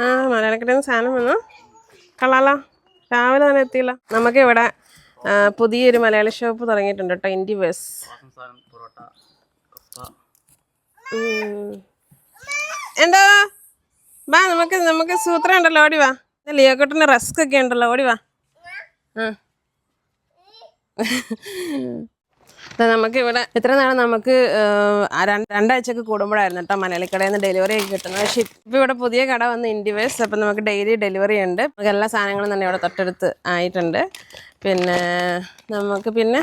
ആ മലയാളക്കടയിൽ നിന്ന് സാധനം വന്നു. കള്ളാലോ രാവിലെ തന്നെ എത്തിയില്ല. നമുക്ക് ഇവിടെ പുതിയൊരു മലയാളി ഷോപ്പ് തുടങ്ങിയിട്ടുണ്ട് കേട്ടോ ഇൻഡി ബസ് എന്താ? വാ നമുക്ക് നമുക്ക് സൂത്രം ഉണ്ടല്ലോ ഓടി വാ. ലിയോക്കോട്ടിന് റസ്ക് ഒക്കെ ഉണ്ടല്ലോ ഓടി വാ. ആ ദാ നമുക്ക് ഇവിടെ ഇത്ര നാളെ നമുക്ക് രണ്ടാഴ്ചക്ക് കൂടുമ്പോഴായിരുന്നു കേട്ടോ മലയാളിക്കടയിൽ നിന്ന് ഡെലിവറി ഒക്കെ കിട്ടുന്നത്. പക്ഷേ ഇപ്പം ഇവിടെ പുതിയ കട വന്ന് ഇൻഡിവേഴ്സ് അപ്പം നമുക്ക് ഡെയിലി ഡെലിവറി ഉണ്ട്. നമുക്ക് എല്ലാ സാധനങ്ങളും തന്നെ ഇവിടെ തൊട്ടടുത്ത് ആയിട്ടുണ്ട്. പിന്നെ നമുക്ക് പിന്നെ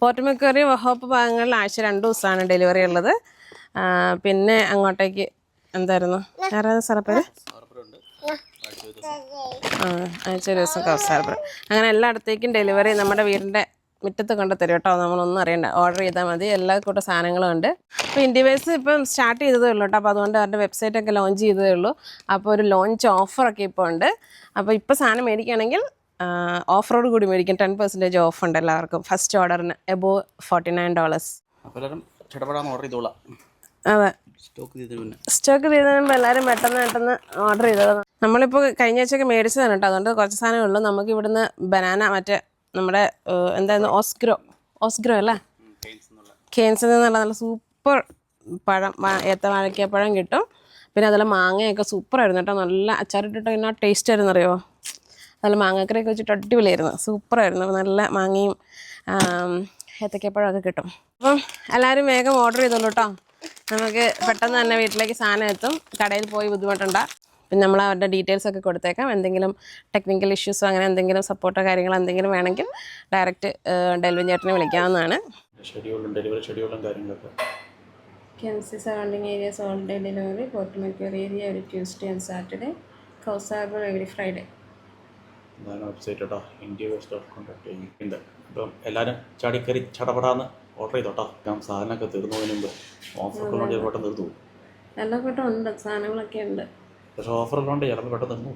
പോർട്ടുമിക്കറി വഹോപ്പ് ഭാഗങ്ങളിൽ ആഴ്ച രണ്ട് ദിവസമാണ് ഡെലിവറി ഉള്ളത്. പിന്നെ അങ്ങോട്ടേക്ക് എന്തായിരുന്നു? വേറെ ദിവസം ആ ആഴ്ച ദിവസം കൗസാർപ്പുരം അങ്ങനെ എല്ലായിടത്തേക്കും ഡെലിവറി നമ്മുടെ വീടിന്റെ മുറ്റത്ത് കൊണ്ട് തരും കേട്ടോ. നമ്മളൊന്നും അറിയണ്ട. ഓർഡർ ചെയ്താൽ മതി. എല്ലാ കൂട്ടം സാധനങ്ങളും ഉണ്ട്. അപ്പോൾ ഇൻഡിവേഴ്സ് ഇപ്പം സ്റ്റാർട്ട് ചെയ്തതേ ഉള്ളൂ കേട്ടോ. അപ്പോൾ അതുകൊണ്ട് അവരുടെ വെബ്സൈറ്റൊക്കെ ലോഞ്ച് ചെയ്തതേ ഉള്ളൂ. അപ്പോൾ ഒരു ലോഞ്ച് ഓഫറൊക്കെ ഇപ്പോൾ ഉണ്ട്. അപ്പോൾ ഇപ്പോൾ സാധനം മേടിക്കുകയാണെങ്കിൽ ഓഫറോട് കൂടി മേടിക്കും. ടെൻ പെർസെന്റേജ് ഓഫ് ഉണ്ട് എല്ലാവർക്കും. ഫസ്റ്റ് ഓർഡറിന് above forty nine dollars order ചെയ്തോളാം. അതെ. സ്റ്റോക്ക് ചെയ്തതിന് മുമ്പ് എല്ലാവരും പെട്ടെന്ന് പെട്ടെന്ന് ഓർഡർ ചെയ്തത് നമ്മളിപ്പോൾ കഴിഞ്ഞ ആഴ്ചയൊക്കെ മേടിച്ചതാണ് കേട്ടോ. അതുകൊണ്ട് കുറച്ച് സാധനമേ ഉള്ളൂ. നമുക്ക് ഇവിടുന്ന് ബനാന മറ്റേ നമ്മുടെ എന്തായിരുന്നു? ഓസ്ഗ്രോ. ഓസ്ഗ്രോ അല്ലേ? കെയിൻസിൽ നിന്നുള്ള നല്ല സൂപ്പർ പഴം ഏത്ത വാഴക്കപ്പഴം കിട്ടും. പിന്നെ അതുപോലെ മാങ്ങയൊക്കെ സൂപ്പറായിരുന്നു കേട്ടോ. നല്ല അച്ചാറിട്ടിട്ട് എന്നാ ടേസ്റ്റ് ആയിരുന്നു അറിയോ? നല്ല മാങ്ങക്കറിയൊക്കെ വെച്ചിട്ട് അടിപൊളിയായിരുന്നു. സൂപ്പറായിരുന്നു. നല്ല മാങ്ങയും ഏത്തക്കപ്പഴമൊക്കെ കിട്ടും. അപ്പം എല്ലാവരും വേഗം ഓർഡർ ചെയ്തോളൂ കേട്ടോ. നമുക്ക് പെട്ടെന്ന് തന്നെ വീട്ടിലേക്ക് സാധനം എത്തും. കടയിൽ പോയി ബുദ്ധിമുട്ടണ്ട. പിന്നെ നമ്മൾ അവരുടെ ഡീറ്റെയിൽസ് ഒക്കെ കൊടുത്തേക്കാം. എന്തെങ്കിലും ടെക്നിക്കൽ ഇഷ്യൂസോ അങ്ങനെ എന്തെങ്കിലും സപ്പോർട്ടോ കാര്യങ്ങളോ എന്തെങ്കിലും വേണമെങ്കിൽ ഡയറക്റ്റ് ഡെലിവറി ചേട്ടനെ വിളിക്കാവുന്നതാണ്. ഷെഡ്യൂളും ഡെലിവറി ഷെഡ്യൂളും കാര്യങ്ങളൊക്കെ. Areas all day delivery, Port Macquarie area every Tuesday and Saturday, Coast Harbor every Friday. അതാണ് വെബ്സൈറ്റ് കേട്ടോ ഇന്ത്യ വേസ്റ്റ് ഡോട്ട് കോൺടാക്ട് ചെയ്യുന്നുണ്ട് അപ്പം എല്ലാവരും ചാടിക്കറി ചടപടാന്ന് ഓർഡർ ചെയ്തോട്ടോ. ഞാൻ സാധനമൊക്കെ തീർന്നു മുമ്പ്. ഓഫറൊക്കെ ഉള്ളതുകൊണ്ട് പെട്ടെന്ന് തീർന്നു എല്ലാ കൂട്ടം ഉണ്ട് സാധനങ്ങളൊക്കെ ഉണ്ട്. പക്ഷേ ഓഫർ ഉള്ളതുകൊണ്ട് ചിലപ്പോൾ പെട്ടെന്ന്